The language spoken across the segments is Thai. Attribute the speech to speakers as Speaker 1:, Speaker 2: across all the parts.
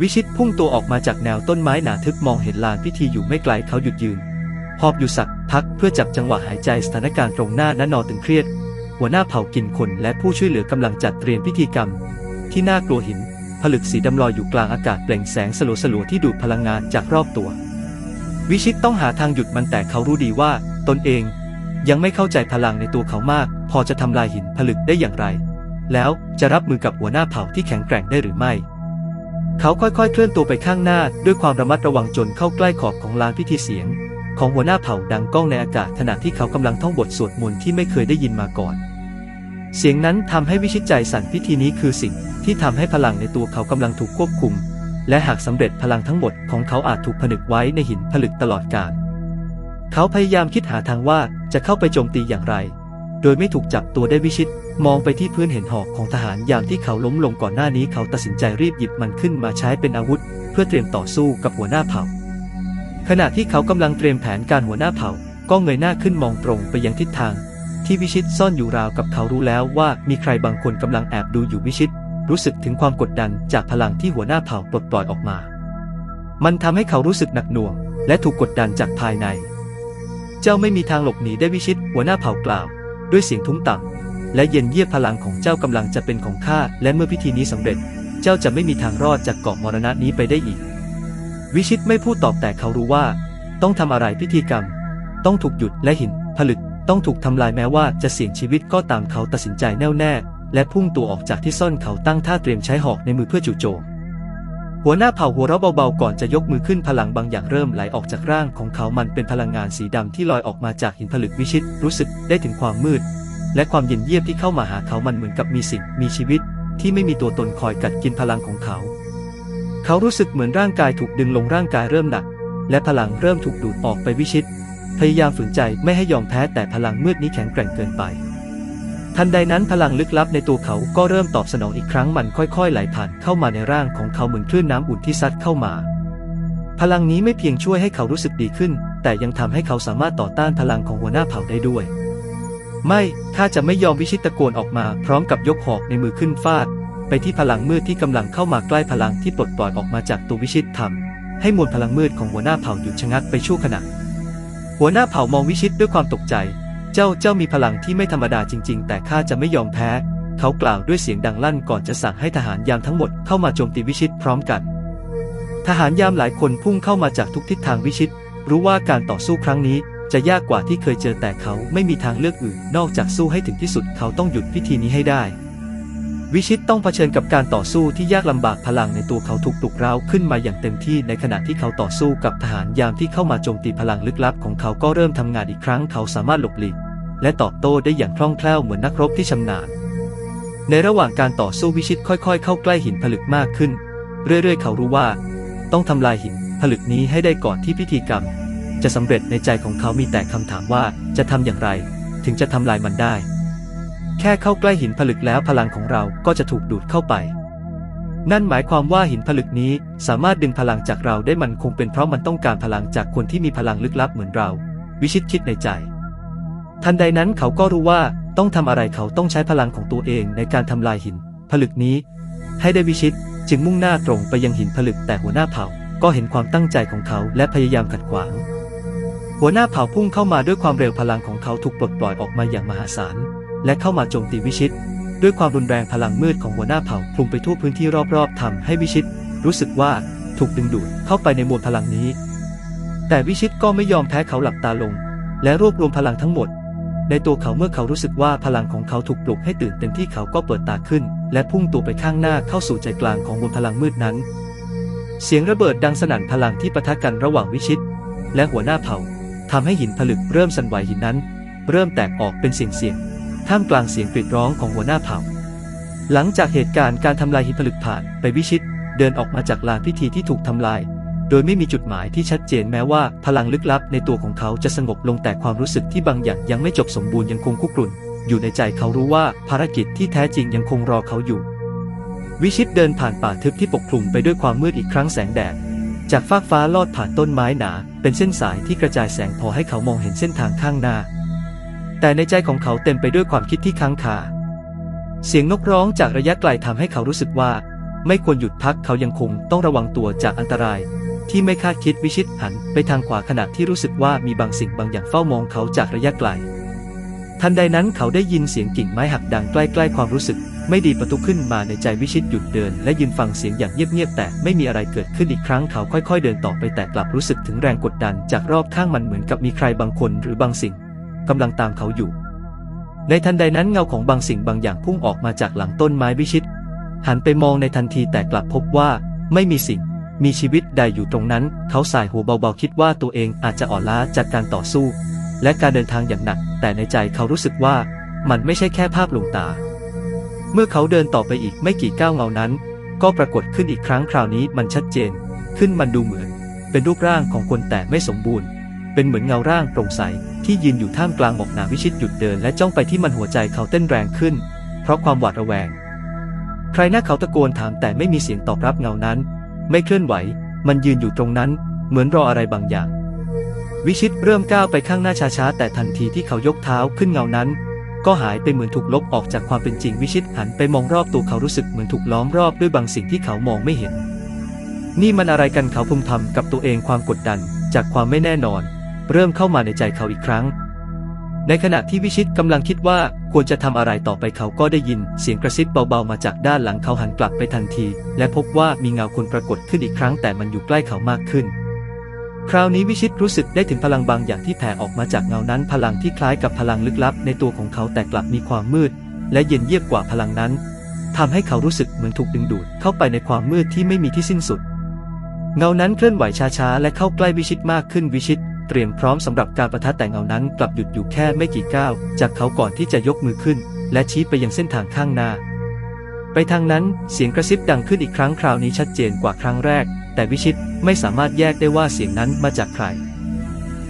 Speaker 1: วิชิตพุ่งตัวออกมาจากแนวต้นไม้หนาทึบมองเห็นลานพิธีอยู่ไม่ไกลเขาหยุดยืนหอบอยู่สักพักเพื่อจับจังหวะหายใจสถานการณ์ตรงหน้านั้นนอตึงเครียด หัวหน้าเผ่ากินคนและผู้ช่วยเหลือกำลังจัดเตรียมพิธีกรรม ที่น่ากลัวหิน ผลึกสีดำลอยอยู่กลางอากาศเปล่งแสงสลัวๆที่ดูดพลังงานจากรอบตัว วิชิตต้องหาทางหยุดมันแต่เขารู้ดีว่า ตนเอง ยังไม่เข้าใจพลังในตัวเขามาก พอจะทำลายหินผลึกได้อย่างไร แล้วจะรับมือกับหัวหน้าเผ่าที่แข็งแกร่งได้หรือไม่ เขาค่อยๆ เคลื่อนตัวไปข้างหน้า ด้วยความระมัดระวังจนเข้าใกล้ขอบของลานพิธีเสียง ของหัวหน้าเผ่าดังก้องในอากาศขณะที่เขากำลังท่องบทสวดมนต์ที่ไม่เคยได้ยินมาก่อน เสียงนั้นทำให้วิชิตใจสั่นพิธีนี้คือสิ่งที่ทำให้พลังในตัวเขากำลังถูกควบคุม และหากสำเร็จพลังทั้งหมดของเขาอาจถูกผนึกไว้ในหินผลึกตลอดกาลเขาพยายามคิดหาทางว่าจะเข้าไปโจมตีอย่างไร โดยไม่ถูกจับตัวได้วิชิต มองไปที่พื้นเห็นหอกของทหารยามที่เขาล้มลงก่อนหน้านี้เขาตัดสินใจรีบหยิบมันขึ้นมาใช้เป็นอาวุธ เพื่อเตรียมต่อสู้กับหัวหน้าเผ่า ขณะที่เขากำลังเตรียมแผนการหัวหน้าเผ่า ก็เงยหน้าขึ้นมองตรงไปยังทิศทาง ที่วิชิตซ่อนอยู่ราวกับเขารู้แล้วว่ามีใครบางคนกำลังแอบดูอยู่วิชิต รู้สึกถึงความกดดันจากพลังที่หัวหน้าเผ่าปลดปล่อยออกมา มันทำให้เขารู้สึกหนักหน่วง และถูกกดดันจากภายใน เจ้าไม่มีทางหลบหนีได้วิชิต หัวหน้าเผ่ากล่าว ด้วยเสียงทุ้มต่ำและเย็นเยียบพลังของเจ้ากำลังจะเป็นของข้าและเมื่อพิธีนี้สำเร็จ เจ้าจะไม่มีทางรอดจากเกาะมรณะนี้ไปได้อีก วิชิตไม่พูดตอบแต่เขารู้ว่า ต้องทำอะไรพิธีกรรม ต้องถูกหยุดและหินผลึกต้องถูกทำลายแม้ว่าจะเสี่ยงชีวิตก็ตามเขาตัดสินใจแน่วแน่ และพุ่งตัวออกจากที่ซ่อนเขาตั้งท่าเตรียมใช้หอกในมือเพื่อจู่โจม หัวหน้าเผ่าหัวเราะเบาๆก่อนจะยกมือขึ้นพลังบางอย่างเริ่มไหลออกจากร่างของเขามันเป็นพลังงานสีดำที่ลอยออกมาจากหินผลึกวิชิต รู้สึกได้ถึงความมืด และความเย็นเยียบที่เข้ามาหาเขามันเหมือนกับมีสิ่งมีชีวิต ที่ไม่มีตัวตนคอยกัดกินพลังของเขา เขารู้สึกเหมือนร่างกายถูกดึงลงร่างกายเริ่มหนัก และพลังเริ่มถูกดูดออกไปวิชิต พยายามฝืนใจไม่ให้ยอมแพ้แต่พลังมืดนี้แข็งแกร่งเกินไป ทันใดนั้นพลังลึกลับในตัวเขาก็เริ่มตอบสนองอีกครั้งมันค่อยๆไหลผ่านเข้ามาในร่างของเขาเหมือนคลื่นน้ำอุ่นที่ซัดเข้ามา พลังนี้ไม่เพียงช่วยให้เขารู้สึกดีขึ้น แต่ยังทำให้เขาสามารถต่อต้านพลังของหัวหน้าเผ่าได้ด้วย ไม่ข้าจะไม่ยอมวิชิตตะโกนออกมา พร้อมกับยกหอกในมือขึ้นฟาด ไปที่พลังมืดที่กำลังเข้ามาใกล้พลังที่ปลดปล่อยออกมาจากตัววิชิตทำให้มวลพลังมืดของหัวหน้าเผ่าหยุดชะงักไปชั่วขณะ หัวหน้าเผ่ามองวิชิตด้วยความตกใจ เจ้าเจ้ามีพลังที่ไม่ธรรมดาจริง ๆ แต่ข้าจะไม่ยอมแพ้ เขากล่าวด้วยเสียงดังลั่นก่อนจะสั่งให้ทหารยามทั้งหมดเข้ามาโจมตีวิชิตพร้อมกัน ทหารยามหลายคนพุ่งเข้ามาจากทุกทิศทางวิชิต รู้ว่าการต่อสู้ครั้งนี้จะยากกว่าที่เคยเจอแต่เขาไม่มีทางเลือกอื่น นอกจากสู้ให้ถึงที่สุดเขาต้องหยุดพิธีนี้ให้ได้ วิชิตต้องเผชิญกับการต่อสู้ที่ยากลำบากพลังในตัวเขาถูกปลุกเร้าขึ้นมาอย่างเต็มที่ในขณะที่เขาต่อสู้กับทหารยามที่เข้ามาโจมตีพลังลึกลับของเขาก็เริ่มทำงานอีกครั้งเขาสามารถหลบหลีกและตอบโต้ได้อย่างคล่องแคล่วเหมือนนักรบที่ชำนาญ ในระหว่างการต่อสู้วิชิตค่อยๆ เข้าใกล้หินผลึกมากขึ้น เรื่อยๆ เขารู้ว่า ต้องทำลายหินผลึกนี้ให้ได้ก่อนที่พิธีกรรม จะสำเร็จในใจของเขามีแต่คำถามว่าจะทำอย่างไร ถึงจะทำลายมันได้ แค่เข้าใกล้หินผลึกแล้วพลังของเราก็จะถูกดูดเข้าไป นั่นหมายความว่าหินผลึกนี้สามารถดึงพลังจากเราได้มันคงเป็นเพราะมันต้องการพลังจากคนที่มีพลังลึกลับเหมือนเรา วิชิตคิดในใจ ทันใดนั้นเขาก็รู้ว่าต้องทำอะไรเขาต้องใช้พลังของตัวเองในการทำลายหิน ผลึกนี้ ให้ได้วิชิตจึงมุ่งหน้าตรงไปยังหินผลึกแต่หัวหน้าเผ่าก็เห็นความตั้งใจของเขาและพยายามขัดขวาง หัวหน้าเผ่าพุ่งเข้ามาด้วยความเร็วพลังของเขาถูกปลดปล่อยออกมาอย่างมหาศาล และเข้ามาโจมตีวิชิต ด้วยความรุนแรงพลังมืดของหัวหน้าเผ่าคลุมไปทั่วพื้นที่รอบๆทำให้วิชิต รู้สึกว่าถูกดึงดูดเข้าไปในมวลพลังนี้ แต่วิชิตก็ไม่ยอมแพ้เขาหลับตาลง และรวบรวมพลังทั้งหมด ในตัวเขาเมื่อเขารู้สึกว่าพลังของเขาถูกปลุกให้ตื่นเต็มที่เขาก็เปิดตาขึ้น และพุ่งตัวไปข้างหน้าเข้าสู่ใจกลางของมวลพลังมืดนั้น เสียงระเบิดดังสนั่นพลังที่ปะทะกันระหว่างวิชิต และหัวหน้าเผ่าทำให้หินผลึกเริ่มสั่นไหวหินนั้น เริ่มแตกออกเป็นเสียงเสียง ท่ามกลางเสียงกรีดร้องของหัวหน้าเผ่า หลังจากเหตุการณ์การทำลายหินผลึกผ่านไปวิชิต เดินออกมาจากลานพิธีที่ถูกทำลาย โดยไม่มีจุดหมายที่ชัดเจนแม้ว่าพลังลึกลับในตัวของเขาจะสงบลงแต่ความรู้สึกที่บางอย่างยังไม่จบสมบูรณ์ยังคงคุกรุ่น อยู่ในใจเขารู้ว่าภารกิจที่แท้จริงยังคงรอเขาอยู่ วิชิตเดินผ่านป่าทึบที่ปกคลุมไปด้วยความมืดอีกครั้งแสงแดดจากฟากฟ้าลอดผ่านต้นไม้หนา เป็นเส้นสายที่กระจายแสงพอให้เขามองเห็นเส้นทางข้างหน้า แต่ในใจของเขาเต็มไปด้วยความคิดที่ค้างคา เสียงนกร้องจากระยะไกลทำให้เขารู้สึกว่า ไม่ควรหยุดพักเขายังคงต้องระวังตัวจากอันตราย ที่ไม่คาดคิดวิชิตหันไปทางขวาขณะที่รู้สึกว่ามีบางสิ่งบางอย่างเฝ้ามองเขาจากระยะไกล ทันใดนั้นเขาได้ยินเสียงกิ่งไม้หักดังใกล้ๆความรู้สึก ไม่ดีประตูขึ้นมาในใจวิชิตหยุดเดิน และยืนฟังเสียงอย่างเงียบๆแต่ไม่มีอะไรเกิดขึ้นอีกครั้งเขาค่อย ๆ เดินต่อไปแต่กลับรู้สึกถึงแรงกดดันจากรอบข้างมันเหมือนกับมีใครบางคนหรือบางสิ่ง กำลังตามเขาอยู่ ในทันใดนั้นเงาของบางสิ่งบางอย่างพุ่งออกมาจากหลังต้นไม้วิชิต หันไปมองในทันทีแต่กลับพบว่าไม่มีสิ่ง มีชีวิตใดอยู่ตรงนั้น เขาสายหัวเบาๆคิดว่าตัวเองอาจจะอ่อนล้าจากการต่อสู้ และการเดินทางอย่างหนัก แต่ในใจเขารู้สึกว่ามันไม่ใช่แค่ภาพลวงตา เมื่อเขาเดินต่อไปอีกไม่กี่ก้าวเงานั้น ก็ปรากฏขึ้นอีกครั้งคราวนี้มันชัดเจน ขึ้นมันดูเหมือน เป็นรูปร่างของคนแต่ไม่สมบูรณ์ เป็นเหมือนเงาร่างโปร่งใส ที่ยืนอยู่ท่ามกลางหมอกหนาวิชิตหยุดเดินและจ้องไปที่มันหัวใจเขาเต้นแรงขึ้น เพราะความหวาดระแวง ใครหน้าเขาตะโกนถามแต่ไม่มีเสียงตอบรับเงานั้น ไม่เคลื่อนไหว มันยืนอยู่ตรงนั้น เหมือนรออะไรบางอย่าง วิชิตเริ่มก้าวไปข้างหน้าช้าๆแต่ทันทีที่เขายกเท้าขึ้นเงานั้น ก็หายไปเหมือนถูกลบออกจากความเป็นจริงวิชิตหันไปมองรอบตัวเขารู้สึกเหมือนถูกล้อมรอบด้วยบางสิ่งที่เขามองไม่เห็น นี่มันอะไรกันเขาพึมพำกับตัวเองความกดดันจากความไม่แน่นอน เริ่มเข้ามาในใจเขาอีกครั้ง ในขณะที่วิชิตกำลังคิดว่าควรจะทำอะไรต่อไปเขาก็ได้ยิน เสียงกระซิบเบาๆมาจากด้านหลังเขาหันกลับไปทันที และพบว่ามีเงาคนปรากฏขึ้นอีกครั้งแต่มันอยู่ใกล้เขามากขึ้น คราวนี้วิชิตรู้สึกได้ถึงพลังบางอย่างที่แผ่ออกมาจากเงานั้นพลังที่คล้ายกับพลังลึกลับ ในตัวของเขาแต่กลับมีความมืด และเย็นเยียบกว่าพลังนั้นทำให้เขารู้สึกเหมือนถูกดึงดูดเข้าไปในความมืดที่ไม่มีที่สิ้นสุดเงานั้นเคลื่อนไหวช้าๆ และเข้าใกล้วิชิตมากขึ้นวิชิต เตรียมพร้อมสำหรับการประทะแต่เงานั้นกลับหยุดอยู่แค่ไม่กี่ก้าว จากเขาก่อนที่จะยกมือขึ้น และชี้ไปยังเส้นทางข้างหน้า ไปทางนั้นเสียงกระซิบดังขึ้นอีกครั้งคราวนี้ชัดเจนกว่าครั้งแรก แต่วิชิตไม่สามารถแยกได้ว่าเสียงนั้นมาจากใคร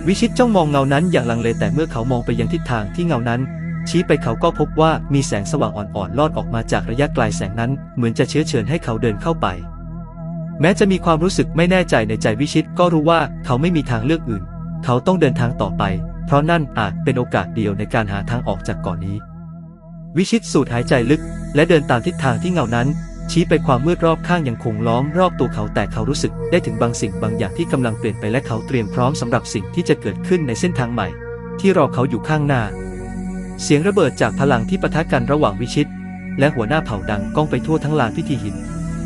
Speaker 1: วิชิตจ้องมองเงานั้นอย่างลังเลแต่เมื่อเขามองไปยังทิศทางที่เงานั้นชี้ไปเขาก็พบว่ามีแสงสว่างอ่อนๆลอดออกมาจากระยะไกลแสงนั้นเหมือนจะเชื้อเชิญให้เขาเดินเข้าไป แม้จะมีความรู้สึกไม่แน่ใจในใจวิชิตก็รู้ว่าเขาไม่มีทางเลือกอื่น เขาต้องเดินทางต่อไป เพราะนั่นอาจเป็นโอกาสเดียวในการหาทางออกจากเก่อนนี้ วิชิตสูดหายใจลึก และเดินตามทิศทางที่เงานั้น ชี้ไปความมืดรอบข้างยังคงล้อมรอบตัวเขาแต่เขารู้สึกได้ถึงบางสิ่งบางอย่างที่กำลังเปลี่ยนไปและเขาเตรียมพร้อมสำหรับสิ่งที่จะเกิดขึ้นในเส้นทางใหม่ ที่รอเขาอยู่ข้างหน้า เสียงระเบิดจากพลังที่ปะทะกันระหว่างวิชิต และหัวหน้าเผ่าดังก้องไปทั่วทั้งลานพิธีหิน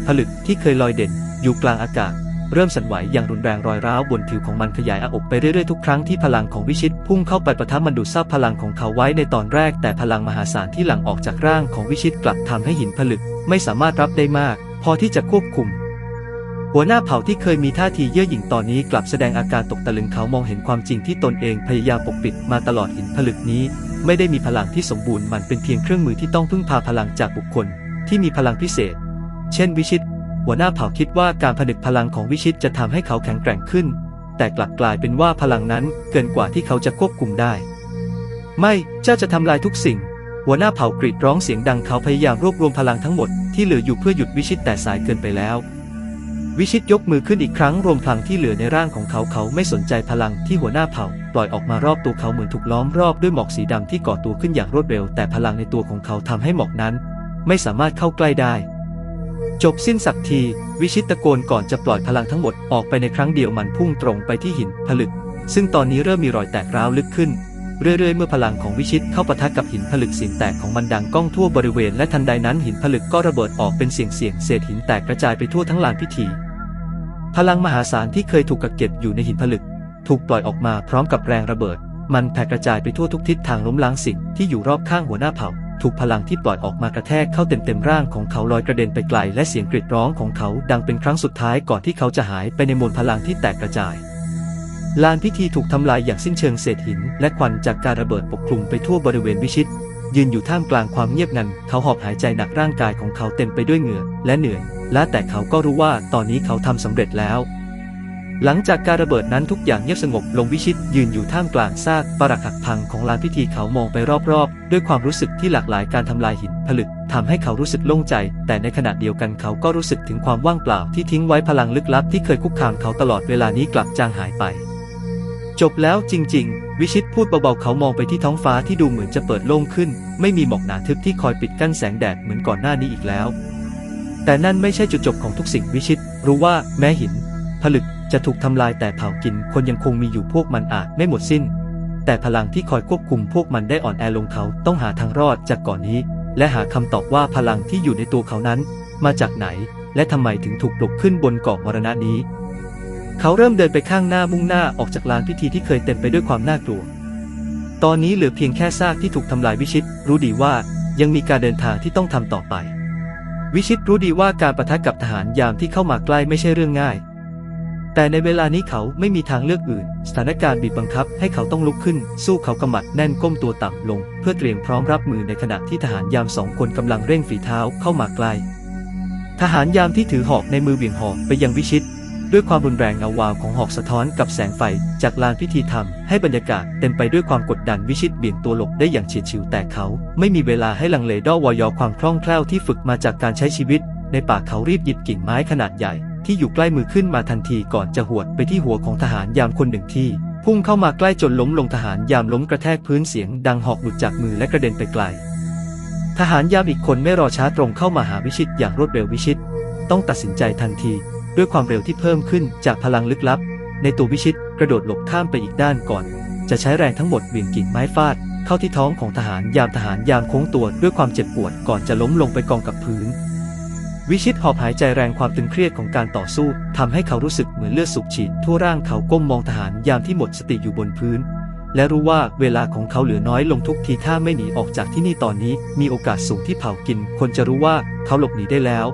Speaker 1: ผลึกที่เคยลอยเด่นอยู่กลางอากาศ เริ่มสั่นไหวอย่างรุนแรงรอยร้าวบนผิวของมันขยายอาอกไปเรื่อยๆทุกครั้งที่พลังของวิชิตพุ่งเข้าไปประทับมันดูดซับพลังของเขาไว้ในตอนแรก แต่พลังมหาศาลที่หลั่งออกจากร่างของวิชิตกลับทำให้หินผลึก ไม่สามารถรับได้มาก พอที่จะควบคุม หัวหน้าเผ่าที่เคยมีท่าทีเย่อหยิ่งตอนนี้กลับแสดงอาการตกตะลึงเขามองเห็นความจริงที่ตนเองพยายามปกปิดมาตลอดหินผลึกนี้ ไม่ได้มีพลังที่สมบูรณ์มันเป็นเพียงเครื่องมือที่ต้องพึ่งพาพลังจากบุคคล ที่มีพลังพิเศษ เช่นวิชิต หัวหน้าเผ่าคิดว่าการผนึกพลังของวิชิตจะทำให้เขาแข็งแกร่งขึ้น แต่กลับกลายเป็นว่าพลังนั้นเกินกว่าที่เขาจะควบคุมได้ ไม่เจ้าจะทำลายทุกสิ่ง หัวหน้าเผ่ากรีดร้องเสียงดังเขาพยายามรวบรวมพลังทั้งหมดที่เหลืออยู่เพื่อหยุดวิชิตแต่สายเกินไปแล้ววิชิตยกมือขึ้นอีกครั้งรวมพลังที่เหลือในร่างของเขาเขาไม่สนใจพลังที่หัวหน้าเผ่า ปล่อยออกมารอบตัวเขาเหมือนถูกล้อมรอบด้วยหมอกสีดำที่ก่อตัวขึ้นอย่างรวดเร็ว แต่พลังในตัวของเขาทำให้หมอกนั้น ไม่สามารถเข้าใกล้ได้ จบสิ้นสักที วิชิตตะโกนก่อนจะปล่อยพลังทั้งหมดออกไปในครั้งเดียวมันพุ่งตรงไปที่หินผลึก ซึ่งตอนนี้เริ่มมีรอยแตกร้าวลึกขึ้น เรื่อยๆ เมื่อพลังของวิชิตเข้าปะทะกับหินผลึกเสียงแตกของมันดังก้องทั่วบริเวณและทันใดนั้นหินผลึกก็ระเบิดออกเป็นเสียงเสียงเศษหินแตกกระจายไปทั่วทั้งลานพิธี พลังมหาศาลที่เคยถูกกักเก็บอยู่ในหินผลึก ถูกปล่อยออกมาพร้อมกับแรงระเบิด มันแผ่กระจายไปทั่วทุกทิศทางล้มล้างสิ่งที่อยู่รอบข้างหัวหน้าเผ่า ถูกพลังที่ปล่อยออกมากระแทกเข้าเต็มเต็มๆร่างของเขาลอยกระเด็นไปไกล และเสียงกรีดร้องของเขาดังเป็นครั้งสุดท้ายก่อนที่เขาจะหายไปในมวลพลังที่แตกกระจายลานพิธีถูกทำลายอย่างสิ้นเชิงเศษหิน และควันจากการระเบิดปกคลุมไปทั่วบริเวณวิชิต ยืนอยู่ท่ามกลางความเงียบงัน เขาหอบหายใจหนักร่างกายของเขาเต็มไปด้วยเหงื่อและเหนื่อย และแต่เขาก็รู้ว่าตอนนี้เขาทำสำเร็จแล้ว หลังจากการระเบิดนั้นทุกอย่างเงียบสงบลงวิชิตยืนอยู่ท่ามกลางซากปรักหักพังของลานพิธีเขามองไปรอบๆ ด้วยความรู้สึกที่หลากหลายการทำลายหินผลึกทำให้เขารู้สึกโล่งใจ แต่ในขณะเดียวกันเขาก็รู้สึกถึงความว่างเปล่าที่ทิ้งไว้พลังลึกลับที่เคยคุกคามเขาตลอดเวลานี้กลับจางหายไป จบแล้วจริง ๆ วิชิตพูดเบาๆเขามองไปที่ท้องฟ้าที่ดูเหมือนจะเปิดโล่งขึ้น ไม่มีหมอกหนาทึบที่คอยปิดกั้นแสงแดดเหมือนก่อนหน้านี้อีกแล้ว แต่นั่นไม่ใช่จุดจบของทุกสิ่งวิชิต รู้ว่าแม้หินผลึก จะถูกทำลายแต่เผากินคนยังคงมีอยู่พวกมันอาจไม่หมดสิ้น แต่พลังที่คอยควบคุมพวกมันได้อ่อนแอลงเขาต้องหาทางรอดจากก่อนนี้ และหาคำตอบว่าพลังที่อยู่ในตัวเขานั้น มาจากไหน และทำไมถึงถูกปลุกขึ้นบนเกาะมรณะนี้ เขาเริ่มเดินไปข้างหน้ามุ่งหน้าออกจากลานพิธีที่เคยเต็มไปด้วยความน่ากลัว ตอนนี้เหลือเพียงแค่ซากที่ถูกทำลายวิชิต รู้ดีว่ายังมีการเดินทางที่ต้องทำต่อไป วิชิตรู้ดีว่าการประทะกับทหารยามที่เข้ามาใกล้ไม่ใช่เรื่องง่าย แต่ในเวลานี้เขาไม่มีทางเลือกอื่น สถานการณ์บีบบังคับให้เขาต้องลุกขึ้น สู้เขากำมัดแน่นก้มตัวต่ำลง เพื่อเตรียมพร้อมรับมือในขณะที่ทหารยามสองคนกำลังเร่งฝีเท้าเข้ามาใกล้ ทหารยามที่ถือหอกในมือเบี่ยงหอกไปยังวิชิต ด้วยความรุนแรงเงาวาวของหอกสะท้อนกับแสงไฟ จากลานพิธีธรรม ให้บรรยากาศเต็มไปด้วยความกดดันวิชิตเบี่ยงตัวหลบได้อย่างเฉียดฉิวแต่เขา ไม่มีเวลาให้ลังเลด้อวอยอความคล่องแคล่วที่ฝึกมาจากการใช้ชีวิต ในป่าเขารีบหยิบกิ่งไม้ขนาดใหญ่ ที่อยู่ใกล้มือขึ้นมาทันทีก่อนจะหวดไปที่หัวของทหารยามคนหนึ่งที่ พุ่งเข้ามาใกล้จนล้มลงทหารยามล้มกระแทกพื้นเสียงดังหอกหลุดจากมือและกระเด็นไปไกล ทหารยามอีกคนไม่รอช้าตรงเข้ามาหาวิชิตอย่างรวดเร็ววิชิต ต้องตัดสินใจทันที ด้วยความเร็วที่เพิ่มขึ้นจากพลังลึกลับ ในตัววิชิตกระโดดหลบข้ามไปอีกด้านก่อน จะใช้แรงทั้งหมดเวี่ยงกิ่งไม้ฟาดเข้าที่ท้องของทหารยามทหารยามโค้งตัวด้วยความเจ็บปวดก่อนจะล้มลงไปกองกับพื้น วิชิตหอบหายใจแรงความตึงเครียดของการต่อสู้ทำให้เขารู้สึกเหมือนเลือดสูบฉีดทั่วร่างเขาก้มมองทหารยามที่หมดสติอยู่บนพื้น และรู้ว่าเวลาของเขาเหลือน้อยลงทุกทีถ้าไม่หนีออกจากที่นี่ตอนนี้ มีโอกาสสูงที่เผากิน คนจะรู้ว่าเขาหลบหนีได้แล้ว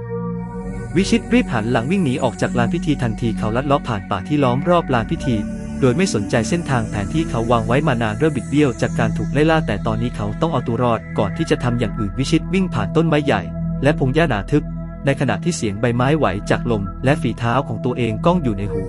Speaker 1: วิชิตรีบหันหลังวิ่งหนีออกจากลานพิธีทันทีเขาลัดลาะผ่านป่าที่ล้อมรอบลานพิธี โดยไม่สนใจเส้นทางแผนที่เขาวางไว้มานานเริ่มบิดเบี้ยวจากการถูกไล่ล่าแต่ตอนนี้เขาต้องเอาตัวรอดก่อนที่จะทำอย่างอื่นวิชิตวิ่งผ่านต้นไม้ใหญ่ และพงหญ้าหนาทึบ ในขณะที่เสียงใบไม้ไหวจากลมและฝีเท้าของตัวเองก้องอยู่ในหู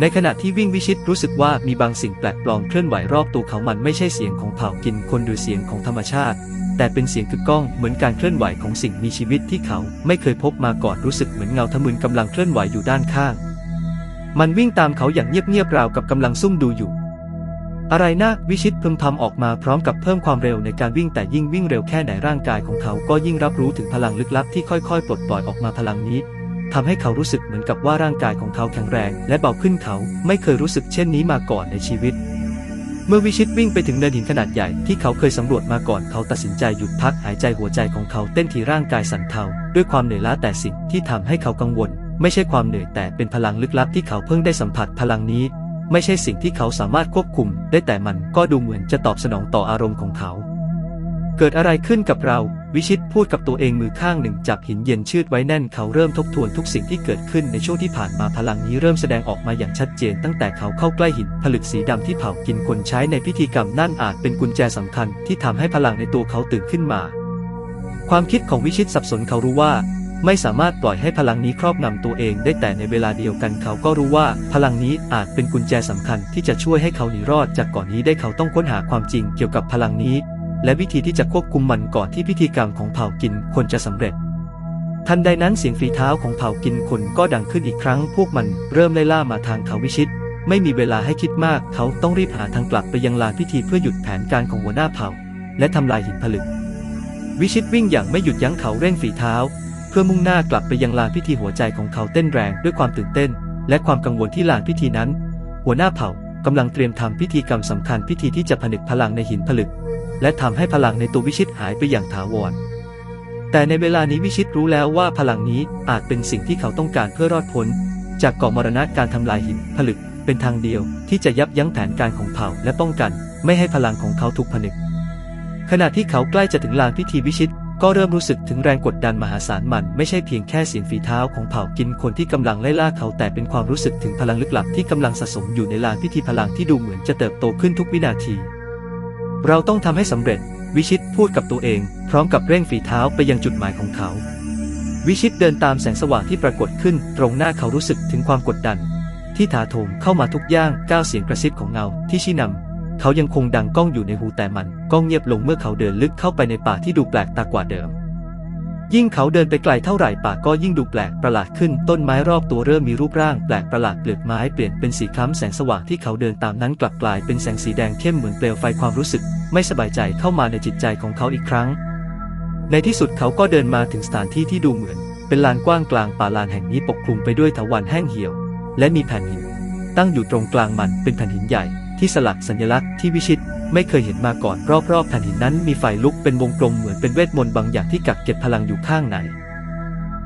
Speaker 1: ในขณะที่วิ่งวิชิตรู้สึกว่ามีบางสิ่งแปลกปลอมเคลื่อนไหวรอบตัวเขามันไม่ใช่เสียงของเผ่ากินคนหรือเสียงของธรรมชาติ แต่เป็นเสียงกึกก้องเหมือนการเคลื่อนไหวของสิ่งมีชีวิตที่เขาไม่เคยพบมาก่อนรู้สึกเหมือนเงาทะมึนกำลังเคลื่อนไหวอยู่ด้านข้าง มันวิ่งตามเขาอย่างเงียบๆราวกับกำลังซุ่มดูอยู่ อะไรนะวิชิตพึมพำออกมาพร้อมกับเพิ่มความเร็วในการวิ่งแต่ยิ่งวิ่งเร็วแค่ไหนร่างกายของเขาก็ยิ่งรับรู้ถึงพลังลึกลับที่ค่อยๆ ปลดปล่อยออกมาพลังนี้ทำให้เขารู้สึกเหมือนกับว่าร่างกายของเขาแข็งแรง และเบาขึ้นเขาไม่เคยรู้สึกเช่นนี้มาก่อนในชีวิต เมื่อวิชิตวิ่งไปถึงเนินหินขนาดใหญ่ที่เขาเคยสำรวจมาก่อนเขาตัดสินใจหยุดพักหายใจหัวใจของเขาเต้นทีร่างกายสั่นเทาด้วยความเหนื่อยล้าแต่สิ่งที่ทำให้เขากังวล ไม่ใช่ความเหนื่อยแต่เป็นพลังลึกลับที่เขาเพิ่งได้สัมผัสพลังนี้ ไม่ใช่สิ่งที่เขาสามารถควบคุม ได้แต่มันก็ดูเหมือนจะตอบสนองต่ออารมณ์ของเขา เกิดอะไรขึ้นกับเรา วิชิตพูดกับตัวเองมือข้างหนึ่งจับหินเย็นชืดไว้แน่นเขาเริ่มทบทวนทุกสิ่งที่เกิดขึ้นในช่วงที่ผ่านมาพลังนี้เริ่มแสดงออกมาอย่างชัดเจน ตั้งแต่เขาเข้าใกล้หินผลึกสีดำที่เผากินคนใช้ในพิธีกรรมนั่นอาจเป็นกุญแจสำคัญที่ทำให้พลังในตัวเขาตื่นขึ้นมา ความคิดของวิชิตสับสนเขารู้ว่า ไม่สามารถปล่อยให้พลังนี้ครอบงำตัวเองได้แต่ในเวลาเดียวกันเขาก็รู้ว่า พลังนี้อาจเป็นกุญแจสำคัญที่จะช่วยให้เขาหนีรอดจากก่อนนี้ได้เขาต้องค้นหาความจริงเกี่ยวกับพลังนี้ และวิธีที่จะควบคุมมันก่อนที่พิธีกรรมของเผ่ากินคนจะสำเร็จ ทันใดนั้นเสียงฝีเท้าของเผ่ากินคนก็ดังขึ้นอีกครั้ง พวกมันเริ่มไล่ล่ามาทางเขาวิชิต ไม่มีเวลาให้คิดมาก เขาต้องรีบหาทางกลับไปยังลานพิธีเพื่อหยุดแผนการของหัวหน้าเผ่า และทำลายหินผลึก วิชิตวิ่งอย่างไม่หยุดยั้งเขาเร่งฝีเท้า พื่อมุ่งหน้ากลับไปยังลานพิธีหัวใจของเขาเต้นแรงด้วยความตื่นเต้น และความกังวลที่ลานพิธีนั้น หัวหน้าเผ่ากำลังเตรียมทำพิธีกรรมสำคัญพิธีที่จะผนึกพลังในหินผลึก และทำให้พลังในตัววิชิตหายไปอย่างถาวร แต่ในเวลานี้วิชิตรู้แล้วว่าพลังนี้อาจเป็นสิ่งที่เขาต้องการเพื่อรอดพ้น จากกาะมรณะการทำลายหินผลึกเป็นทางเดียวที่จะยับยั้งแผนการของเผ่าและป้องกัน ไม่ให้พลังของเขาถูกผนึก ขณะที่เขาใกล้จะถึงลานพิธีวิชิต ก็เริ่มรู้สึกถึงแรงกดดันมหาศาลมัน ไม่ใช่เพียงแค่เสียงฝีเท้าของเผ่ากินคนที่กำลังไล่ล่าเขาแต่เป็นความรู้สึกถึงพลังลึกลับที่กำลังสะสมอยู่ในลานพิธีพลังที่ดูเหมือนจะเติบโตขึ้นทุกวินาที เราต้องทำให้สำเร็จ วิชิตพูดกับตัวเอง พร้อมกับเร่งฝีเท้าไปยังจุดหมายของเขา วิชิตเดินตามแสงสว่างที่ปรากฏขึ้น ตรงหน้าเขารู้สึกถึงความกดดัน ที่ถาโถมเข้ามาทุกย่างก้าวเสียงกระซิบของเงาที่ชี้นำ เขายังคงดังก้องอยู่ในหูแต่มันก้องเงียบลงเมื่อเขาเดินลึกเข้าไปในป่าที่ดูแปลกตากว่าเดิม ยิ่งเขาเดินไปไกลเท่าไหร่ป่าก็ยิ่งดูแปลกประหลาดขึ้น ต้นไม้รอบตัวเริ่มมีรูปร่างแปลกประหลาดเปลือกไม้เปลี่ยนเป็นสีคล้ำแสงสว่างที่เขาเดินตามนั้นกลับกลายเป็นแสงสีแดงเข้มเหมือนเปลวไฟความรู้สึก ไม่สบายใจเข้ามาในจิตใจของเขาอีกครั้ง ในที่สุดเขาก็เดินมาถึงสถานที่ที่ดูเหมือน เป็นลานกว้างกลางป่าลานแห่งนี้ปกคลุมไปด้วยเถาวัลย์แห้งเหี่ยว และมีแผ่นหิน ตั้งอยู่ตรงกลางมันเป็นแผ่นหินใหญ่ ที่สลักสัญลักษณ์ที่วิชิตไม่เคยเห็นมาก่อนรอบๆแผ่นหินนั้นมีไฟลุกเป็นวงกลมเหมือนเป็นเวทมนต์บางอย่างที่กักเก็บพลังอยู่ข้างใน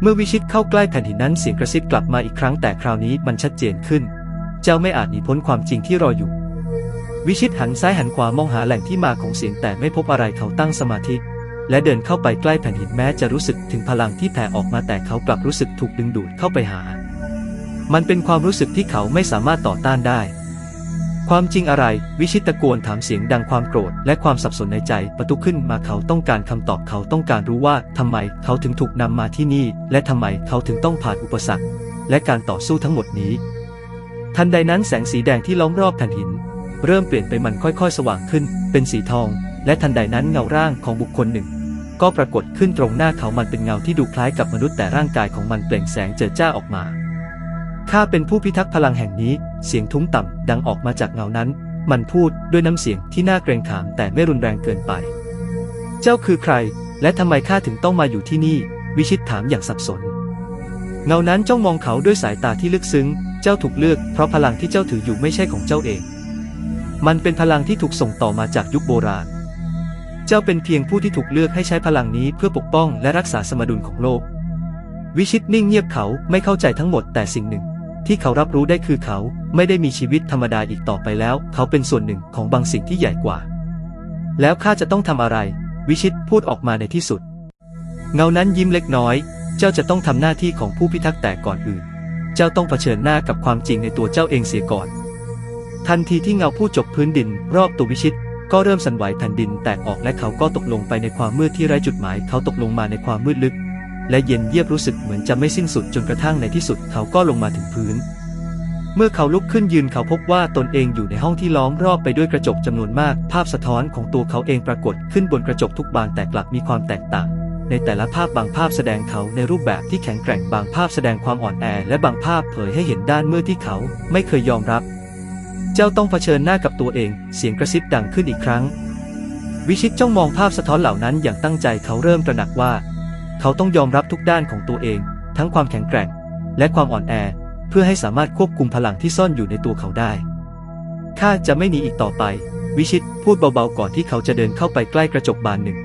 Speaker 1: เมื่อวิชิตเข้าใกล้แผ่นหินนั้นเสียงกระซิบกลับมาอีกครั้งแต่คราวนี้มันชัดเจนขึ้น เจ้าไม่อาจหนีพ้นความจริงที่รออยู่ วิชิตหันซ้ายหันขวามองหาแหล่งที่มาของเสียงแต่ไม่พบอะไรเขาตั้งสมาธิ และเดินเข้าไปใกล้แผ่นหินแม้จะรู้สึกถึงพลังที่แผ่ออกมาแต่เขากลับรู้สึกถูกดึงดูดเข้าไปหา มันเป็นความรู้สึกที่เขาไม่สามารถต่อต้านได้ ความจริงอะไร วิชิตตะโกนถามเสียงดังความโกรธ และความสับสนในใจประตุขึ้นมาเขาต้องการคำตอบเขาต้องการรู้ว่าทำไมเขาถึงถูกนำมาที่นี่ และทำไมเขาถึงต้องผ่านอุปสรรค และการต่อสู้ทั้งหมดนี้ ทันใดนั้นแสงสีแดงที่ล้อมรอบแผ่นหิน เริ่มเปลี่ยนไปมันค่อยๆ สว่างขึ้น เป็นสีทอง และทันใดนั้นเงาร่างของบุคคลหนึ่ง ก็ปรากฏขึ้นตรงหน้าเขามันเป็นเงาที่ดูคล้ายกับมนุษย์แต่ร่างกายของมันเปล่งแสงเจิดจ้าออกมา ข้าเป็นผู้พิทักษ์พลังแห่งนี้ เสียงทุ้มต่ำดังออกมาจากเงานั้น มันพูดด้วยน้ำเสียงที่น่าเกรงขามแต่ไม่รุนแรงเกินไป เจ้าคือใคร และทำไมข้าถึงต้องมาอยู่ที่นี่ วิชิตถามอย่างสับสน เงานั้นจ้องมองเขาด้วยสายตาที่ลึกซึ้ง เจ้าถูกเลือกเพราะพลังที่เจ้าถืออยู่ไม่ใช่ของเจ้าเอง มันเป็นพลังที่ถูกส่งต่อมาจากยุคโบราณ เจ้าเป็นเพียงผู้ที่ถูกเลือกให้ใช้พลังนี้เพื่อปกป้องและรักษาสมดุลของโลก วิชิตนิ่งเงียบเขาไม่เข้าใจทั้งหมดแต่สิ่งหนึ่ง ที่เขารับรู้ได้คือเขาไม่ได้มีชีวิตธรรมดาอีกต่อไปแล้ว เขาเป็นส่วนหนึ่งของบางสิ่งที่ใหญ่กว่า แล้วข้าจะต้องทำอะไร วิชิตพูดออกมาในที่สุด เงานั้นยิ้มเล็กน้อย เจ้าจะต้องทำหน้าที่ของผู้พิทักษ์แต่ก่อนอื่น เจ้าต้องเผชิญหน้ากับความจริงในตัวเจ้าเองเสียก่อน ทันทีที่เงาผู้จบพื้นดิน รอบตัววิชิตก็เริ่มสั่นไหวแผ่นดินแตกออกและเขาก็ตกลงไปในความมืดที่ไร้จุดหมาย เขาตกลงมาในความมืดลึก และเย็นเยียบรู้สึกเหมือนจะไม่สิ้นสุดจนกระทั่งในที่สุดเขาก็ลงมาถึงพื้น เมื่อเขาลุกขึ้นยืนเขาพบว่าตนเองอยู่ในห้องที่ล้อมรอบไปด้วยกระจกจำนวนมาก ภาพสะท้อนของตัวเขาเองปรากฏขึ้นบนกระจกทุกบานแต่กลับมีความแตกต่าง ในแต่ละภาพบางภาพแสดงเขาในรูปแบบที่แข็งแกร่งบางภาพแสดงความอ่อนแอ และบางภาพเผยให้เห็นด้านมืดที่เขาไม่เคยยอมรับ เจ้าต้องเผชิญหน้ากับตัวเอง เสียงกระซิบดังขึ้นอีกครั้ง วิชิตจ้องมองภาพสะท้อนเหล่านั้นอย่างตั้งใจเขาเริ่มตระหนักว่า เขาต้องยอมรับทุกด้านของตัวเอง ทั้งความแข็งแกร่ง และความอ่อนแอ เพื่อให้สามารถควบคุมพลังที่ซ่อนอยู่ในตัวเขาได้ ข้าจะไม่หนีอีกต่อไป วิชิตพูดเบาๆก่อนที่เขาจะเดินเข้าไปใกล้กระจกบานหนึ่ง